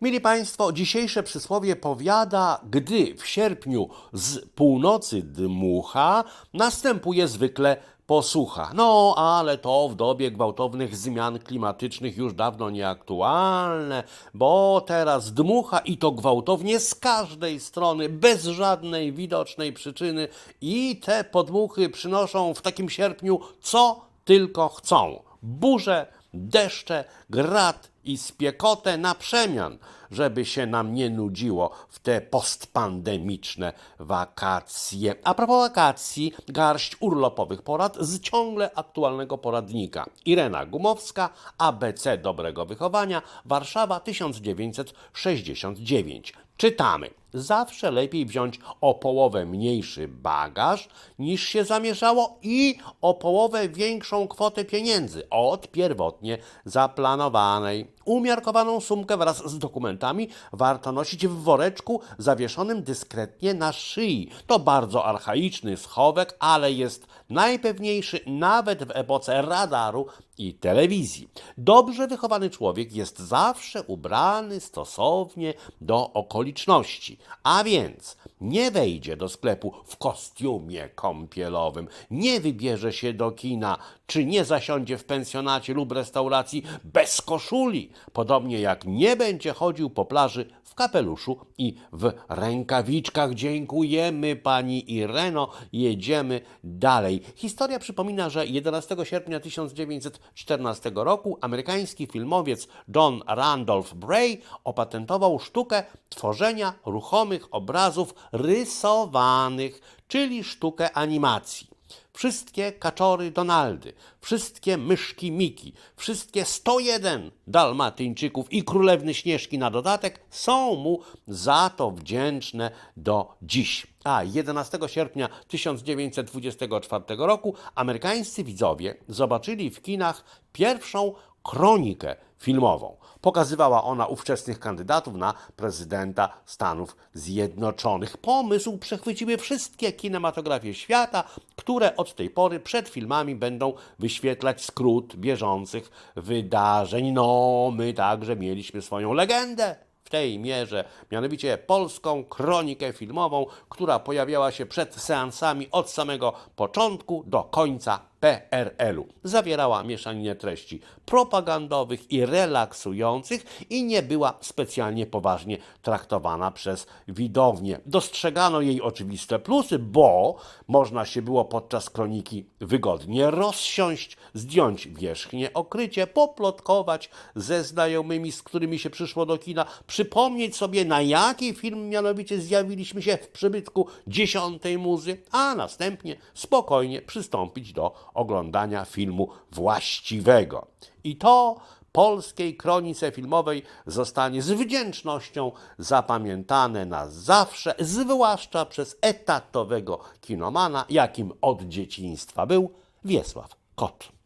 Mili Państwo, dzisiejsze przysłowie powiada, gdy w sierpniu z północy dmucha, następuje zwykle posłucha. No, ale to w dobie gwałtownych zmian klimatycznych już dawno nieaktualne, bo teraz dmucha i to gwałtownie z każdej strony, bez żadnej widocznej przyczyny i te podmuchy przynoszą w takim sierpniu co tylko chcą. Burze, deszcze, grad i spiekotę na przemian, żeby się nam nie nudziło w te postpandemiczne wakacje. A propos wakacji, garść urlopowych porad z ciągle aktualnego poradnika. Irena Gumowska, ABC Dobrego Wychowania, Warszawa 1969. Czytamy. Zawsze lepiej wziąć o połowę mniejszy bagaż niż się zamierzało i o połowę większą kwotę pieniędzy od pierwotnie zaplanowanej. Umiarkowaną sumkę wraz z warto nosić w woreczku zawieszonym dyskretnie na szyi. To bardzo archaiczny schowek, ale jest najpewniejszy nawet w epoce radaru i telewizji. Dobrze wychowany człowiek jest zawsze ubrany stosownie do okoliczności, a więc nie wejdzie do sklepu w kostiumie kąpielowym, nie wybierze się do kina, czy nie zasiądzie w pensjonacie lub restauracji bez koszuli, podobnie jak nie będzie chodził po plaży w kapeluszu i w rękawiczkach. Dziękujemy pani Ireno, jedziemy dalej. Historia przypomina, że 11 sierpnia 1914 roku amerykański filmowiec John Randolph Bray opatentował sztukę tworzenia ruchomych obrazów rysowanych, czyli sztukę animacji. Wszystkie kaczory Donaldy, wszystkie myszki Miki, wszystkie 101 Dalmatyńczyków i królewny Śnieżki na dodatek są mu za to wdzięczne do dziś. A 11 sierpnia 1924 roku amerykańscy widzowie zobaczyli w kinach pierwszą kronikę filmową. Pokazywała ona ówczesnych kandydatów na prezydenta Stanów Zjednoczonych. Pomysł przechwyciły wszystkie kinematografie świata, które od tej pory przed filmami będą wyświetlać skrót bieżących wydarzeń. No, my także mieliśmy swoją legendę w tej mierze, mianowicie polską kronikę filmową, która pojawiała się przed seansami od samego początku do końca PRL-u. Zawierała mieszaninę treści propagandowych i relaksujących i nie była specjalnie poważnie traktowana przez widownię. Dostrzegano jej oczywiste plusy, bo można się było podczas kroniki wygodnie rozsiąść, zdjąć wierzchnie okrycie, poplotkować ze znajomymi, z którymi się przyszło do kina, przypomnieć sobie na jaki film mianowicie zjawiliśmy się w przybytku dziesiątej muzy, a następnie spokojnie przystąpić do oglądania filmu właściwego. I to polskiej kronice filmowej zostanie z wdzięcznością zapamiętane na zawsze, zwłaszcza przez etatowego kinomana, jakim od dzieciństwa był Wiesław Kot.